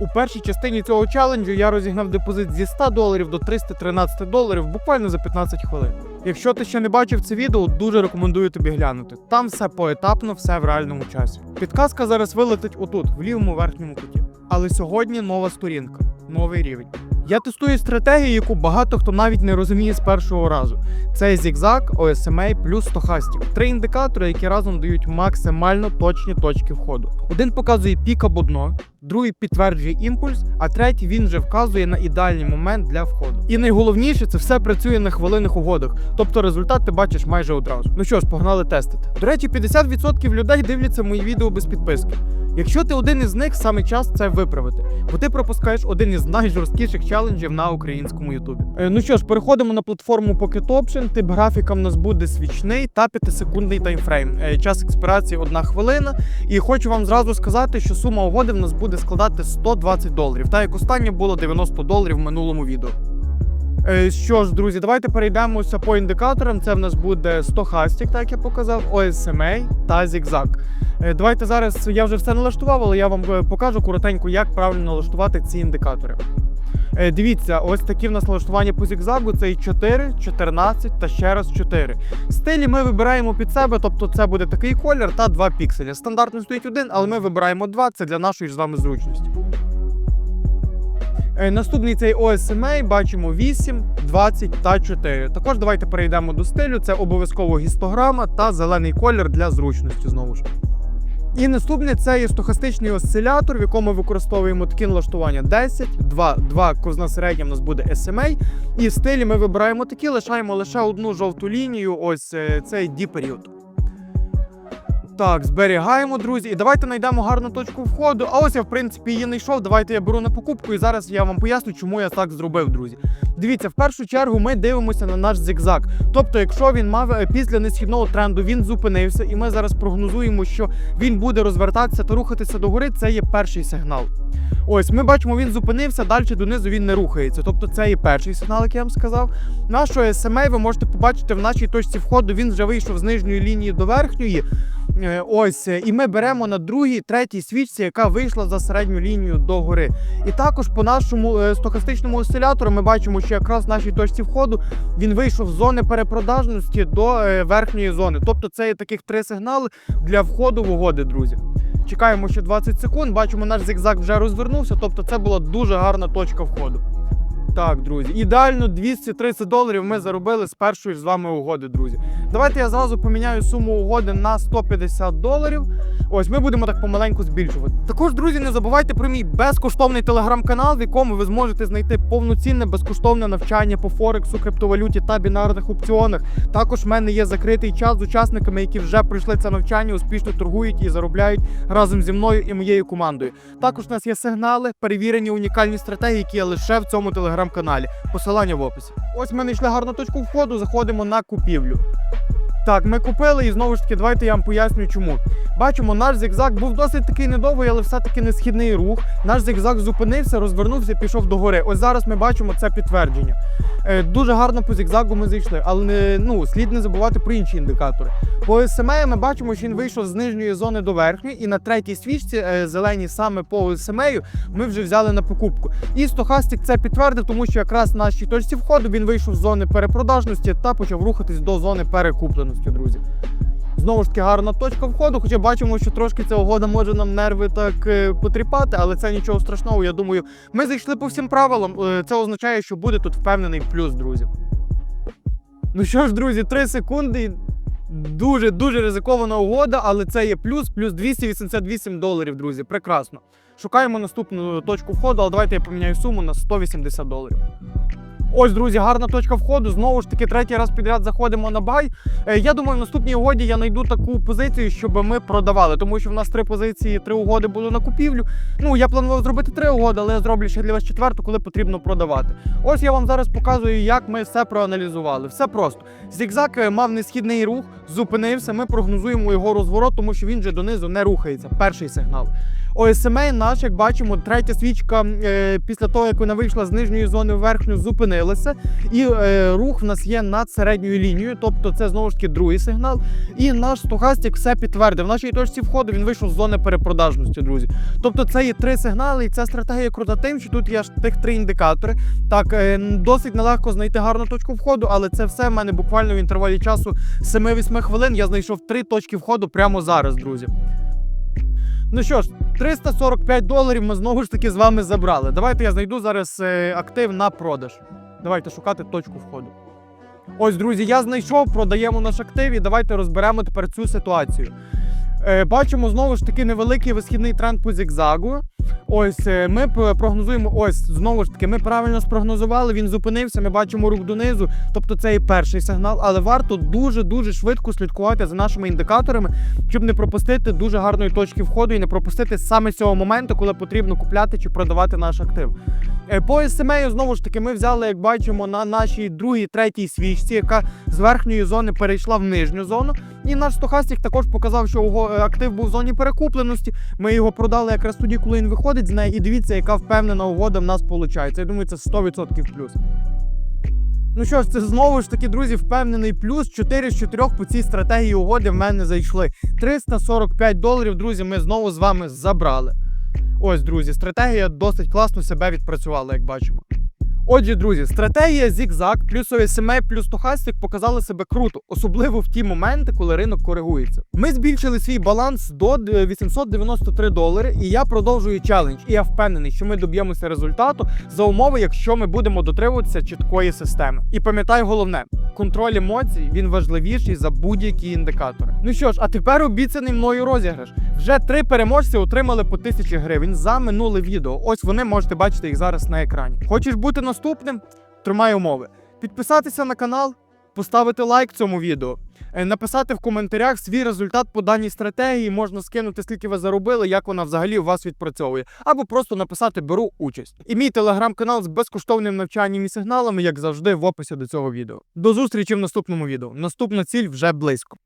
У першій частині цього челенджу я розігнав депозит зі 100 доларів до 313 доларів буквально за 15 хвилин. Якщо ти ще не бачив це відео, дуже рекомендую тобі глянути. Там все поетапно, все в реальному часі. Підказка зараз вилетить отут, в лівому верхньому куті. Але сьогодні нова сторінка, новий рівень. Я тестую стратегію, яку багато хто навіть не розуміє з першого разу. Це зігзаг, OSMA плюс стохастів. Три індикатори, які разом дають максимально точні точки входу. Один показує пік або дно, другий підтверджує імпульс, а третій він вже вказує на ідеальний момент для входу. І найголовніше, це все працює на хвилинних угодах, тобто результат ти бачиш майже одразу. Ну що ж, погнали тестити. До речі, 50% людей дивляться мої відео без підписки. Якщо ти один із них, саме час це виправити, бо ти пропускаєш один із найжорсткіших челенджів на українському Ютубі. Е, ну що ж, переходимо на платформу Pocket Option. Тип графіка в нас буде свічний та 5-секундний таймфрейм. Е, час експірації 1 хвилина. І хочу вам зразу сказати, що сума угоди в нас буде складати 120 доларів. Та як останнє було 90 доларів в минулому відео. Е, Що ж, друзі, давайте перейдемося по індикаторам. Це в нас буде стохастик, так як я показав, OSMA та зігзаг. Е, Давайте зараз я вже все налаштував, але я вам е, покажу коротенько, як правильно налаштувати ці індикатори. Дивіться, ось такі в нас налаштування по зігзагу. Це і 4, 14 та ще раз 4. Стилі ми вибираємо під себе, тобто це буде такий колір та 2 пікселі. Стандартно стоїть один, але ми вибираємо 2, це для нашої з вами зручності. Е, Наступний цей OSMA бачимо 8, 20 та 4. Також давайте перейдемо до стилю. Це обов'язково гістограма та зелений колір для зручності знову ж. І наступне це є стохастичний осцилятор, в якому використовуємо такі налаштування 10, 2, 2 ковзна середня в нас буде SMA. І в стилі ми вибираємо такі, лишаємо лише одну жовту лінію, ось е, цей D період. Так, зберігаємо, друзі. І давайте знайдемо гарну точку входу. А ось я, в принципі, її знайшов. Давайте я беру на покупку, і зараз я вам поясню, чому я так зробив, друзі. Дивіться, в першу чергу ми дивимося на наш зигзаг. Тобто, якщо він мав е, після несхідного тренду, він зупинився, і ми зараз прогнозуємо, що він буде розвертатися та рухатися догори, це є перший сигнал. Ось ми бачимо, він зупинився, далі донизу він не рухається. Тобто це є перший сигнал, як я вам сказав. Нашого SMA ви можете побачити в нашій точці входу. Він вже вийшов з нижньої лінії до верхньої. Е, Ось, е, і ми беремо на другій, третій свічці, яка вийшла за середню лінію до гори. І також по нашому стохастичному осцилятору ми бачимо, що якраз в нашій точці входу він вийшов з зони перепродажності до е, верхньої зони. Тобто це є таких три сигнали для входу в угоди, друзі. Чекаємо ще 20 секунд. Бачимо, наш зигзаг вже розвернувся. Тобто, це була дуже гарна точка входу. Так, друзі, ідеально 230 доларів ми заробили з першої з вами угоди, друзі. Давайте я зразу поміняю суму угоди на 150 доларів. Ось ми будемо так помаленьку збільшувати. Також, друзі, не забувайте про мій безкоштовний телеграм-канал, в якому ви зможете знайти повноцінне безкоштовне навчання по Форексу, криптовалюті та бінарних опціонах. Також в мене є закритий час з учасниками, які вже пройшли це навчання, успішно торгують і заробляють разом зі мною і моєю командою. Також у нас є сигнали, перевірені унікальні стратегії, які є лише в цьому телеграм-каналі. Посилання в описі. Ось ми знайшли гарну точку входу, заходимо на купівлю. Так, ми купили і знову ж таки, давайте я вам поясню, чому. Бачимо, наш зигзаг був досить такий недовгий, але все-таки не східний рух. Наш зигзаг зупинився, розвернувся, пішов догори. Ось зараз ми бачимо це підтвердження. Е, дуже гарно по зигзагу ми зайшли, але не, ну, слід не забувати про інші індикатори. По SMA ми бачимо, що він вийшов з нижньої зони до верхньої, і на третій свічці е, зеленій саме по SMA ми вже взяли на покупку. І стохастик це підтвердив, тому що якраз на нашій точці входу він вийшов з зони перепродажності та почав рухатись до зони перекупленості, друзі. Знову ж таки гарна точка входу, хоча бачимо, що трошки ця угода може нам нерви так е, потріпати, але це нічого страшного. Я думаю, ми зайшли по всім правилам. Е, Це означає, що буде тут впевнений плюс, друзі. Ну що ж, друзі, 3 секунди. Дуже дуже ризикована угода, але це є плюс, плюс 288 доларів, друзі. Прекрасно. Шукаємо наступну точку входу, але давайте я поміняю суму на 180 доларів. Ось, друзі, гарна точка входу. Знову ж таки, третій раз підряд заходимо на бай. Е, Я думаю, в наступній угоді я знайду таку позицію, щоб ми продавали, тому що в нас три позиції, три угоди були на купівлю. Ну, я планував зробити три угоди, але я зроблю ще для вас четверту, коли потрібно продавати. Ось я вам зараз показую, як ми все проаналізували. Все просто. Зігзаг е, мав несхідний рух, зупинився. Ми прогнозуємо його розворот, тому що він вже донизу не рухається. Перший сигнал. OSMA наш, як бачимо, третя свічка е, після того, як вона вийшла з нижньої зони в верхню, зупинилася. І е, рух в нас є над середньою лінією, тобто це знову ж таки другий сигнал. І наш стохастик все підтвердив. В нашій точці входу він вийшов з зони перепродажності, друзі. Тобто це є три сигнали, і ця стратегія крута тим, що тут є аж тих три індикатори. Так, е, досить нелегко знайти гарну точку входу, але це все в мене буквально в інтервалі часу 7-8 хвилин. Я знайшов три точки входу прямо зараз, друзі. Ну що ж, 345 доларів ми знову ж таки з вами забрали. Давайте я знайду зараз е, актив на продаж. Давайте шукати точку входу. Ось, друзі, я знайшов, продаємо наш актив і давайте розберемо тепер цю ситуацію. Е, бачимо знову ж таки невеликий висхідний тренд по зігзагу. Ось е, ми прогнозуємо. Ось знову ж таки, ми правильно спрогнозували. Він зупинився. Ми бачимо рух донизу. Тобто це і перший сигнал, але варто дуже дуже швидко слідкувати за нашими індикаторами, щоб не пропустити дуже гарної точки входу і не пропустити саме цього моменту, коли потрібно купляти чи продавати наш актив. Е, По SMA, знову ж таки, ми взяли, як бачимо, на нашій другій, третій свічці, яка з верхньої зони перейшла в нижню зону. І наш стохастик також показав, що його е, актив був в зоні перекупленості. Ми його продали якраз тоді, коли він виходить з неї. І дивіться, яка впевнена угода в нас виходить. Я думаю, це 100% плюс. Ну що ж, це знову ж таки, друзі, впевнений плюс 4 з 4 по цій стратегії угоди в мене зайшли. 345 доларів, друзі, ми знову з вами забрали. Ось, друзі, стратегія досить класно себе відпрацювала, як бачимо. Отже, друзі, стратегія зігзаг плюс сімей, плюс стохастик показали себе круто, особливо в ті моменти, коли ринок коригується. Ми збільшили свій баланс до е, 893 долари, і я продовжую челендж. І я впевнений, що ми доб'ємося результату за умови, якщо ми будемо дотримуватися чіткої системи. І пам'ятай головне, контроль емоцій він важливіший за будь-які індикатори. Ну що ж, а тепер обіцяний мною розіграш. Вже три переможці отримали по тисячі гривень за минуле відео. Ось вони можете бачити їх зараз на екрані. Хочеш бути наступним? Тримай умови. Підписатися на канал, поставити лайк цьому відео, написати в коментарях свій результат по даній стратегії, можна скинути, скільки ви заробили, як вона взагалі у вас відпрацьовує, або просто написати беру участь. І мій телеграм-канал з безкоштовним навчанням і сигналами, як завжди, в описі до цього відео. До зустрічі в наступному відео. Наступна ціль вже близько.